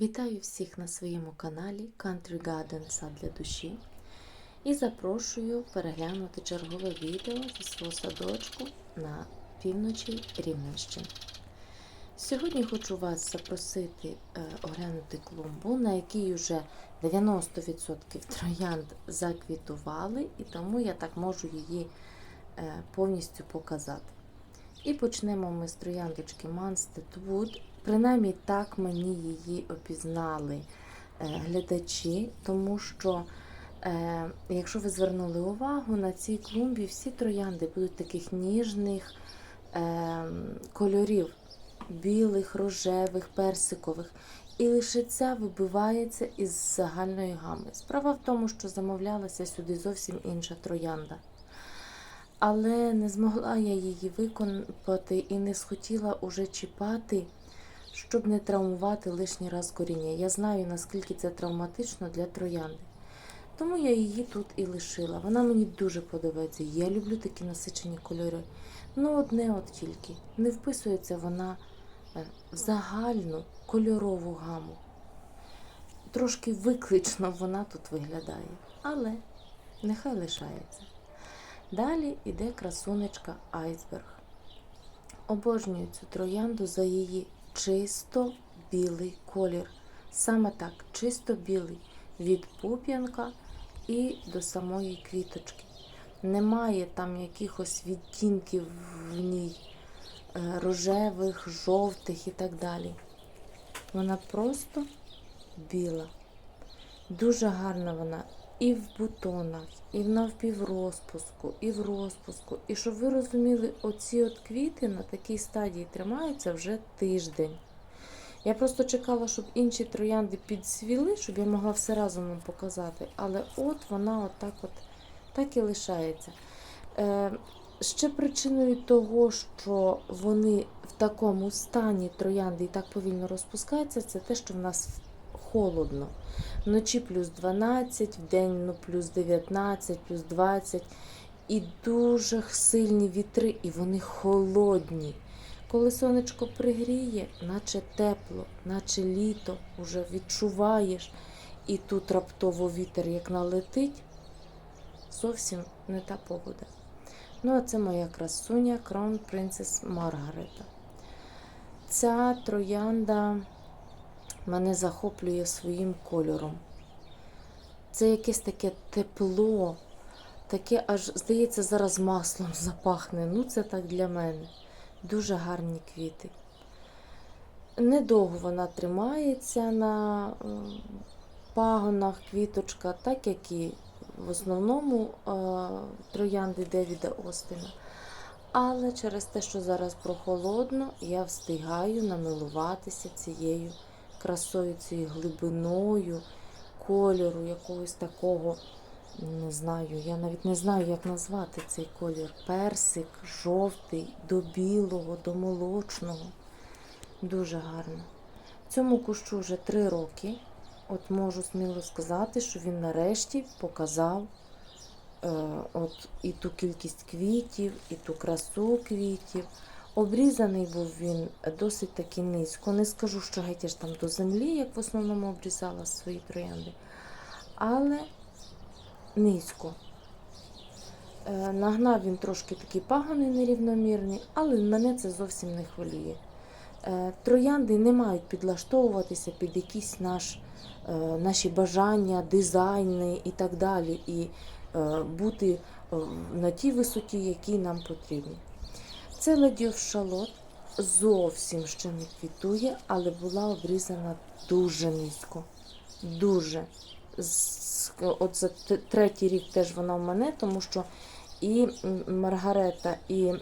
Вітаю всіх на своєму каналі Country Garden Сад для душі і запрошую переглянути чергове відео зі свого садочку на півночі Рівненщини. Сьогодні хочу вас запросити е, оглянути клумбу, на якій вже 90% троянд заквітували, і тому я так можу її е, повністю показати. І почнемо ми з трояндочки Manstead Wood. Принаймні так мені її опізнали е, глядачі, тому що, е, якщо ви звернули увагу, на цій клумбі всі троянди будуть таких ніжних е, кольорів білих, рожевих, персикових. І лише ця вибивається із загальної гами. Справа в тому, що замовлялася сюди зовсім інша троянда. Але не змогла я її виконати і не схотіла уже чіпати, щоб не травмувати лишній раз коріння. Я знаю, наскільки це травматично для троянди. Тому я її тут і лишила. Вона мені дуже подобається. Я люблю такі насичені кольори. Ну, одне от тільки. Не вписується вона е, в загальну кольорову гаму. Трошки виклично вона тут виглядає, але нехай лишається. Далі йде красунечка айсберг. Обожнюю цю троянду за її чисто білий колір. Саме так, чисто білий від пуп'янка і до самої квіточки. Немає там якихось відтінків в ній е, рожевих, жовтих і так далі. Вона просто біла. Дуже гарна вона і в бутонах, і в навпіврозпуску, і в розпуску. І щоб ви розуміли, оці от квіти на такій стадії тримаються вже тиждень. Я просто чекала, щоб інші троянди підсвіли, щоб я могла все разом вам показати. Але от вона от так от так і лишається. Е, ще причиною того, що вони в такому стані троянди і так повільно розпускаються, це те, що в нас холодно. Вночі плюс 12, в день ну, плюс 19, плюс 20. І дуже сильні вітри, і вони холодні. Коли сонечко пригріє, наче тепло, наче літо, вже відчуваєш. І тут раптово вітер як налетить, зовсім не та погода. Ну, а це моя красуня Crown Princess Маргарета. Ця троянда мене захоплює своїм кольором. Це якесь таке тепло, таке аж, здається, зараз маслом запахне. Ну, це так для мене. Дуже гарні квіти. Недовго вона тримається на пагонах, квіточка, так як і в основному троянди Девіда Остина. Але через те, що зараз прохолодно, я встигаю намилуватися цією красою, цією глибиною, кольору, якогось такого, не знаю, я навіть не знаю, як назвати цей колір. Персик, жовтий, до білого, до молочного. Дуже гарно. Цьому кущу вже три роки. От можу сміло сказати, що він нарешті показав е, от і ту кількість квітів, і ту красу квітів. Обрізаний був він досить таки низько. Не скажу, що геть аж там до землі, як в основному обрізала свої троянди, але низько. Е, Нагнав він трошки такий паганий, нерівномірний, але мене це зовсім не хвилює. Е, Троянди не мають підлаштовуватися під якісь наш, е, наші бажання, дизайни і так далі, і бути на тій висоті, якій нам потрібні. Це ледів шалот зовсім ще не квітує, але була обрізана дуже низько. Дуже. От за третій рік теж вона в мене, тому що і Маргарета, і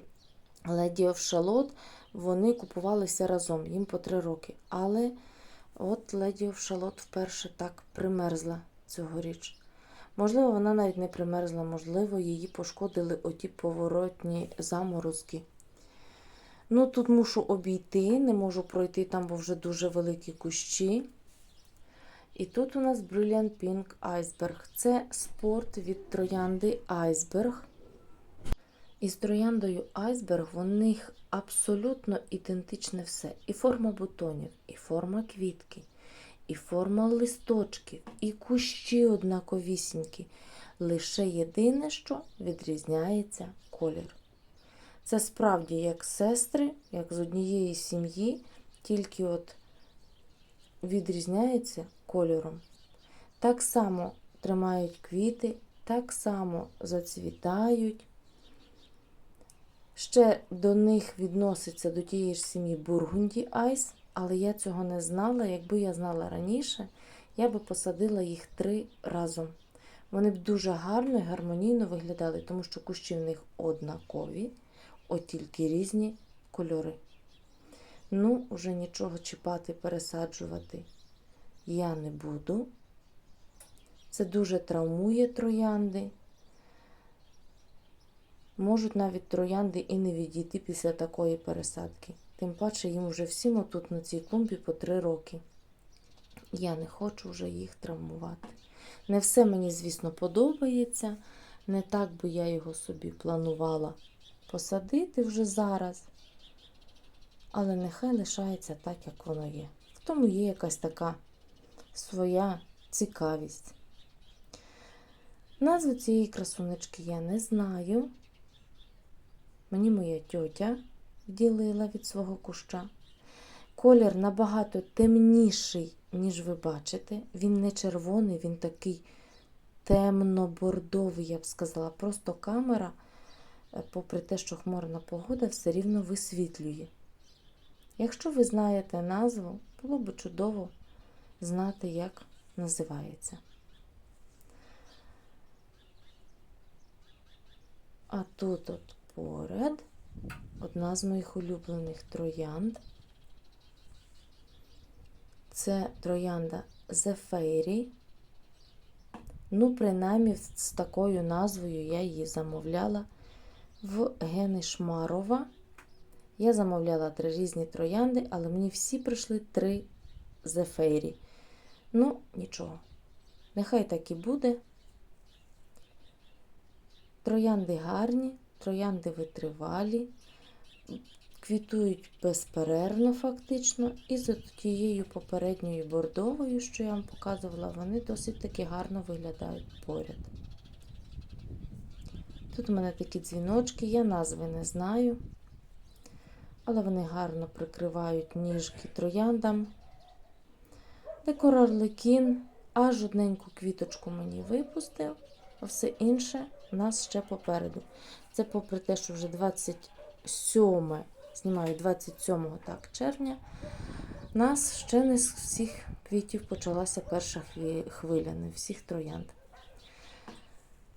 Леді of Шалот вони купувалися разом, їм по три роки. Але от Леді of Шалот вперше так примерзла цьогоріч. Можливо, вона навіть не примерзла, можливо, її пошкодили оті поворотні заморозки. Ну, тут мушу обійти, не можу пройти там, бо вже дуже великі кущі. І тут у нас Brilliant Pink Iceberg. Це спорт від троянди Iceberg. Із трояндою Iceberg в них абсолютно ідентичне все. І форма бутонів, і форма квітки, і форма листочків, і кущі однаковісінькі. Лише єдине, що відрізняється колір. Це справді як сестри, як з однієї сім'ї, тільки от відрізняються кольором. Так само тримають квіти, так само зацвітають. Ще до них відноситься до тієї ж сім'ї Бургунді Айс, але я цього не знала. Якби я знала раніше, я би посадила їх три разом. Вони б дуже гарно і гармонійно виглядали, тому що кущі в них однакові, от тільки різні кольори. Ну, вже нічого чіпати, пересаджувати я не буду. Це дуже травмує троянди. Можуть навіть троянди і не відійти після такої пересадки. Тим паче їм вже всім отут на цій клумбі по три роки. Я не хочу вже їх травмувати. Не все мені, звісно, подобається. Не так би я його собі планувала посадити вже зараз. Але нехай лишається так, як воно є. В тому є якась така своя цікавість. Назву цієї красунечки я не знаю. Мені моя тьотя вділила від свого куща. Колір набагато темніший, ніж ви бачите. Він не червоний, він такий темно-бордовий, я б сказала. Просто камера, попри те, що хмарна погода, все рівно висвітлює. Якщо ви знаєте назву, було б чудово знати, як називається. А тут от поряд одна з моїх улюблених троянд. Це троянда The Fairy. Ну, принаймні, з такою назвою я її замовляла в Гени Шмарова. Я замовляла три різні троянди, але мені всі прийшли три Fairy. Ну, нічого. Нехай так і буде. Троянди гарні, троянди витривалі, квітують безперервно, фактично, і за тією попередньою бордовою, що я вам показувала, вони досить таки гарно виглядають поряд. Тут у мене такі дзвіночки, я назви не знаю, але вони гарно прикривають ніжки трояндам. Декор Арлекін аж одненьку квіточку мені випустив, а все інше у нас ще попереду. Це попри те, що вже 27, знімаю 27 так, червня, у нас ще не з всіх квітів почалася перша хвиля, не всіх троянд.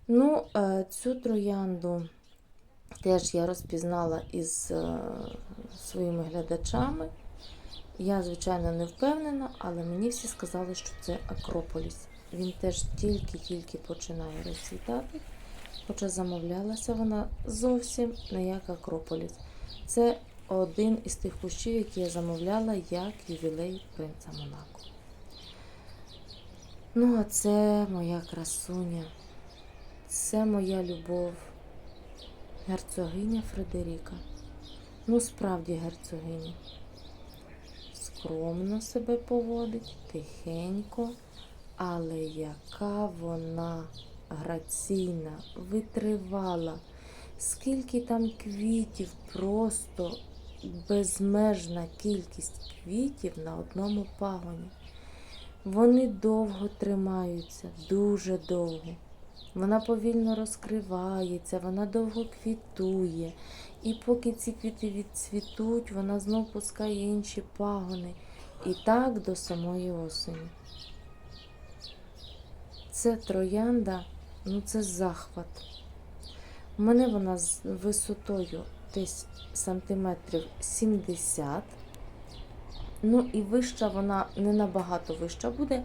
Ну, е, цю троянду теж я розпізнала із е, своїми глядачами. Я, звичайно, не впевнена, але мені всі сказали, що це Акрополіс. Він теж тільки-тільки починає розцвітати, хоча замовлялася вона зовсім не як Акрополіс. Це один із тих кущів, які я замовляла як ювілей принца Монако. Ну, а це моя красуня, це моя любов, герцогиня Фредеріка. Ну, справді герцогиня скромно себе поводить, тихенько, але яка вона граційна, витривала, скільки там квітів, просто безмежна кількість квітів на одному пагоні. Вони довго тримаються, дуже довго. Вона повільно розкривається, вона довго квітує. І поки ці квіти відцвітуть, вона знов пускає інші пагони. І так до самої осені. Це троянда, ну це захват. У мене вона з висотою десь сантиметрів 70. Ну і вища вона не набагато вища буде.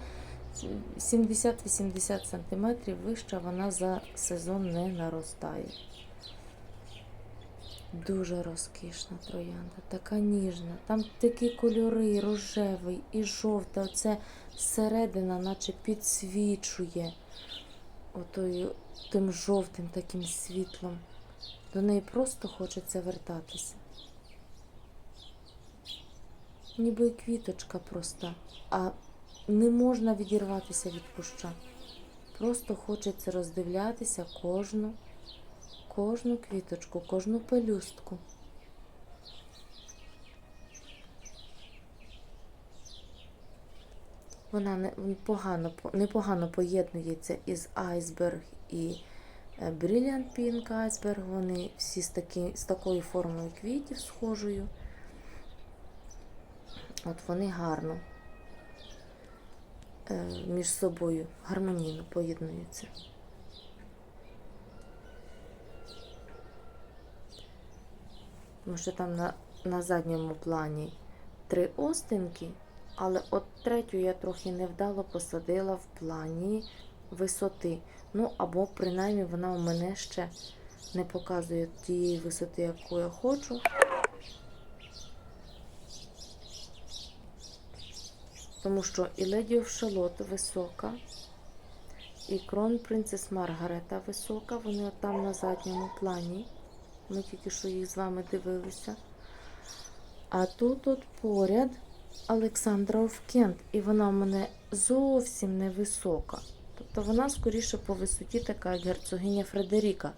70-80 сантиметрів вища вона за сезон не наростає. Дуже розкішна троянда, така ніжна. Там такі кольори, рожевий і жовтий. Оце середина, наче підсвічує отою, тим жовтим таким світлом. До неї просто хочеться вертатися. Ніби квіточка проста, а не можна відірватися від куща. Просто хочеться роздивлятися кожну, кожну квіточку, кожну пелюстку. Вона не- погано, по- непогано поєднується із айсберг і е, Brilliant Pink Iceberg. Вони всі з, такі, з такою формою квітів схожою. От вони гарно між собою гармонійно поєднуються. Тому що там на, на задньому плані три остинки, але от третю я трохи невдало посадила в плані висоти. Ну, або принаймні вона у мене ще не показує тієї висоти, яку я хочу. Тому що і of Charlotte висока, і Крон Принцес Маргарета висока, вони там на задньому плані. Ми тільки що їх з вами дивилися. А тут от поряд Олександра Овкент, і вона в мене зовсім невисока. Тобто вона скоріше по висоті така герцогиня Фредеріка.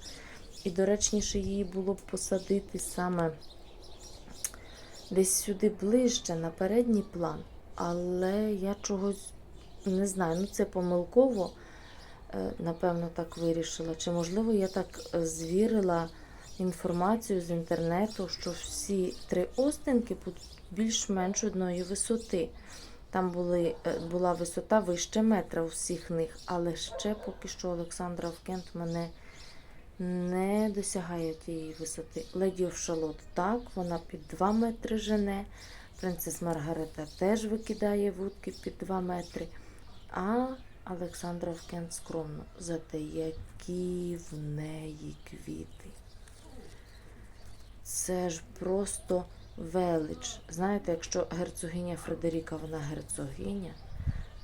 І доречніше її було б посадити саме десь сюди ближче, на передній план. Але я чогось не знаю, ну це помилково, е, напевно, так вирішила. Чи, можливо, я так е, звірила інформацію з інтернету, що всі три остинки більш-менш одної висоти. Там були, е, була висота вище метра у всіх них, але ще поки що Олександра Овкент мене не досягає тієї висоти. Леді Шалот так, вона під 2 метри жене. Принцес Маргарета теж викидає вудки під 2 метри. А Олександра Овкент скромно. Зате які в неї квіти. Це ж просто велич. Знаєте, якщо герцогиня Фредеріка, вона герцогиня,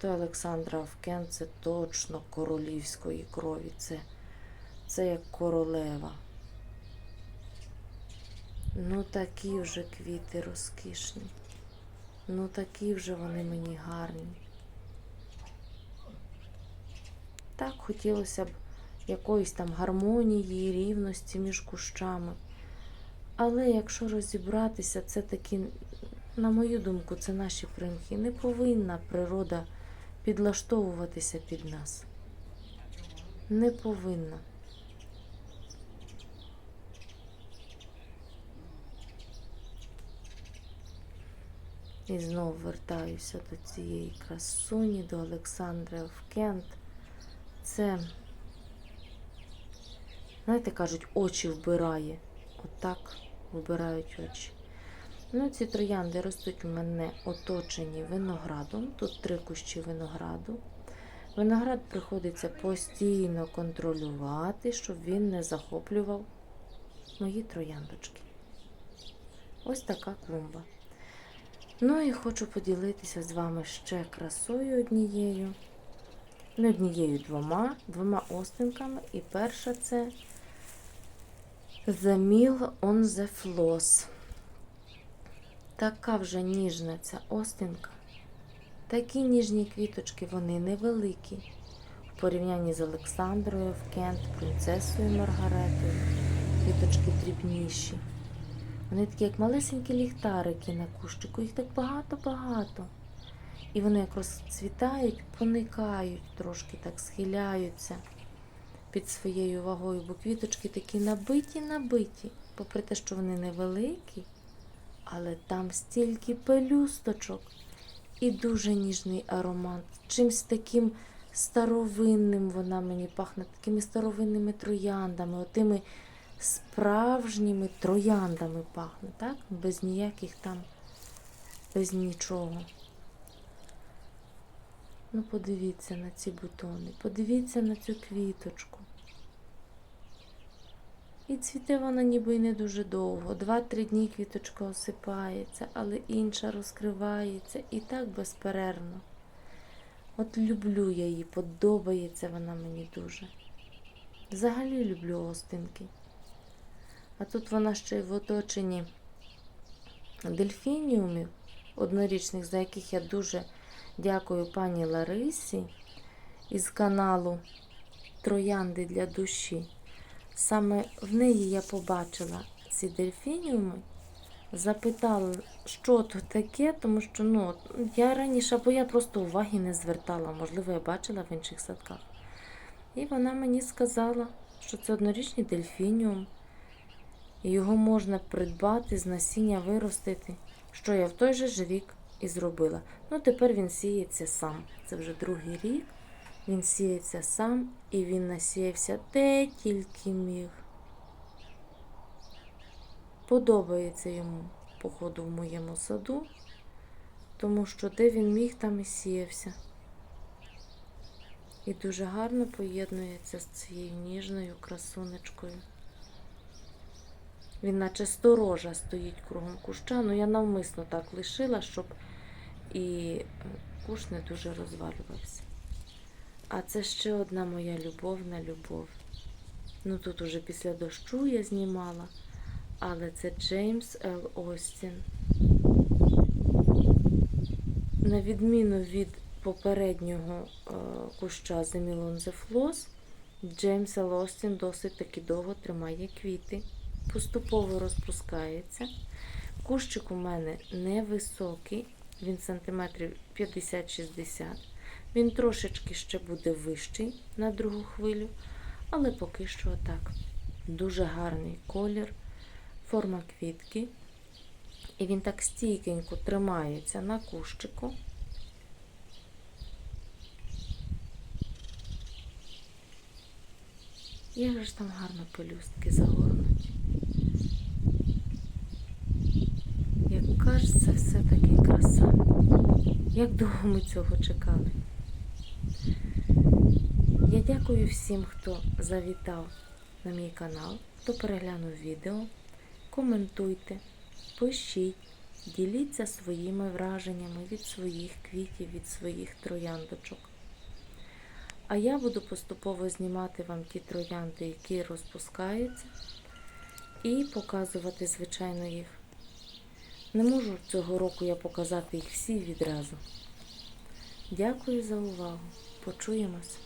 то Олександра Овкен це точно королівської крові. Це, це як королева. Ну такі вже квіти розкішні. Ну такі вже вони мені гарні. Так хотілося б якоїсь там гармонії, рівності між кущами. Але якщо розібратися, це такі, на мою думку, це наші примхи. Не повинна природа підлаштовуватися під нас. Не повинна. І знову вертаюся до цієї красуні, до Олександра Овкент. Це, знаєте, кажуть, очі вбирає. Отак вибирають очі. Ну, ці троянди ростуть у мене оточені виноградом. Тут три кущі винограду. Виноград приходиться постійно контролювати, щоб він не захоплював мої трояндочки. Ось така клумба. Ну і хочу поділитися з вами ще красою однією. Не однією двома, двома остинками. І перша це The Mill on the Floss. Така вже ніжна ця остинка. Такі ніжні квіточки, вони невеликі. В порівнянні з Олександрою в Кент, принцесою Маргаретою. Квіточки дрібніші. Вони такі, як малесенькі ліхтарики на кущику, їх так багато-багато. І вони як розцвітають, поникають, трошки так схиляються під своєю вагою, бо квіточки такі набиті-набиті, попри те, що вони невеликі, але там стільки пелюсточок і дуже ніжний аромат. Чимсь таким старовинним вона мені пахне, такими старовинними трояндами, отими справжніми трояндами пахне, так? Без ніяких там, без нічого. Ну, подивіться на ці бутони, подивіться на цю квіточку. І цвіте вона ніби й не дуже довго. Два-три дні квіточка осипається, але інша розкривається і так безперервно. От люблю я її, подобається вона мені дуже. Взагалі люблю остинки. А тут вона ще й в оточенні дельфініумів однорічних, за яких я дуже Дякую пані Ларисі із каналу Троянди для душі. Саме в неї я побачила ці дельфініуми. Запитала, що то таке, тому що ну, я раніше, або я просто уваги не звертала, можливо, я бачила в інших садках. І вона мені сказала, що це однорічний дельфініум, його можна придбати, з насіння виростити, що я в той же ж рік і зробила. Ну, тепер він сіється сам. Це вже другий рік. Він сіється сам і він насіявся де тільки міг. Подобається йому походу в моєму саду, тому що де він міг, там і сіявся. І дуже гарно поєднується з цією ніжною красунечкою. Він наче сторожа стоїть кругом куща, ну я навмисно так лишила, щоб і е, куш не дуже розвалювався. А це ще одна моя любовна любов. Ну тут уже після дощу я знімала, але це Джеймс Л. Остін. На відміну від попереднього е, куща The Floss, Джеймс Л. Остін досить таки довго тримає квіти, поступово розпускається. Кущик у мене невисокий, він сантиметрів 50-60. Він трошечки ще буде вищий на другу хвилю, але поки що так. Дуже гарний колір, форма квітки. І він так стійкенько тримається на кущику. Як же ж там гарно пелюстки загорнуті. Це все-таки краса. Як довго ми цього чекали? Я дякую всім, хто завітав на мій канал, хто переглянув відео. Коментуйте, пишіть, діліться своїми враженнями від своїх квітів, від своїх трояндочок. А я буду поступово знімати вам ті троянди, які розпускаються, і показувати, звичайно, їх. Не можу цього року я показати їх всі відразу. Дякую за увагу. Почуємось.